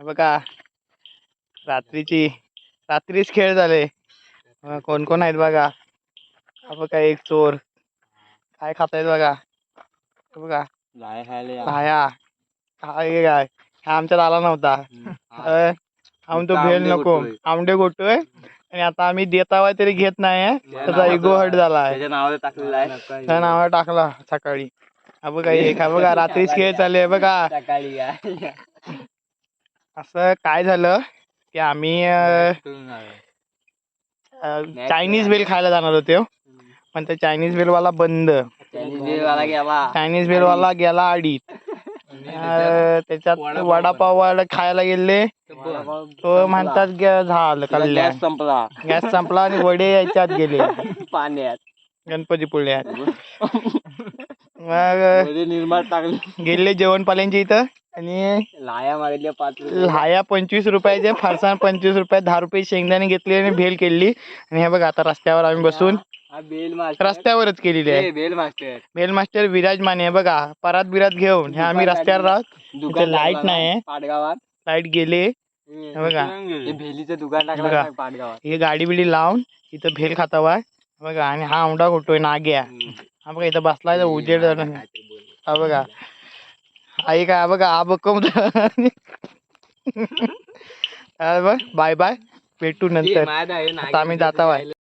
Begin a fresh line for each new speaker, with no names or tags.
हे बघा रात्रीची रात्रीच खेळ झाले. कोण कोण आहेत बघा? हा बघा एक चोर. काय खातायत बघा? हे बघा. भाया हा हे काय? हा आमच्यात आला नव्हता. अं, आम्ही तो भेल नको. आमटे गोटोय आणि आता आम्ही देत आहोत तरी घेत नाही त्याचा इगो हट झाला आहे.
त्याच्या नावावर टाकलेलं आहे.
त्या नावावर टाकला सकाळी. हा बघा एक हा बघा रात्रीच खेळ चालले बघा.
सकाळी काय
असं काय झालं की आम्ही चायनीज बेल खायला जाणार होतो पण ते चायनीज बेल वाला बंद. चायनीज बेल वाला गेला. आडीत. अं, त्याच्यात वडापाव वाला खायला गेले. तो म्हणतात झालं कल्याण.
गॅस संपला.
गॅस संपला आणि वडे याच्यात गेले.
पाण्यात.
गणपती पुण्यात मग गेले जेवण पाल्यांच्या इथं. आणि
लाया मारल्या पाच रुपये.
लाया पंचवीस रुपयाचे फरसाण पंचवीस रुपयात दहा रुपये शेंगदाणे घेतली आणि भेल केली. आणि हे बघा आता रस्त्यावर आम्ही बसून
हा बेल मास्टर.
रस्त्यावरच केलेली आहे.
Bell master.
Bell master Viraj Mane आहे बघा परात बिरात घेऊन हे आम्ही रस्त्यावर राहत
लाइट
नाही.
पाडगावात
लाइट गेले.
हे
बघा.
हे भेलीचं दुकान
बघा.
टाकलं ना पाडगावात
हे गाडी बिडी लावून इथं भेल खातावा बघा आणि हा औंडा घोटोय नाग्या. हा बघा इथं बसलाय उजेड झालं. हा बघा. आई काय बघा हा बघ बाय बाय भेटू नंतर. आता आम्ही जाता वाय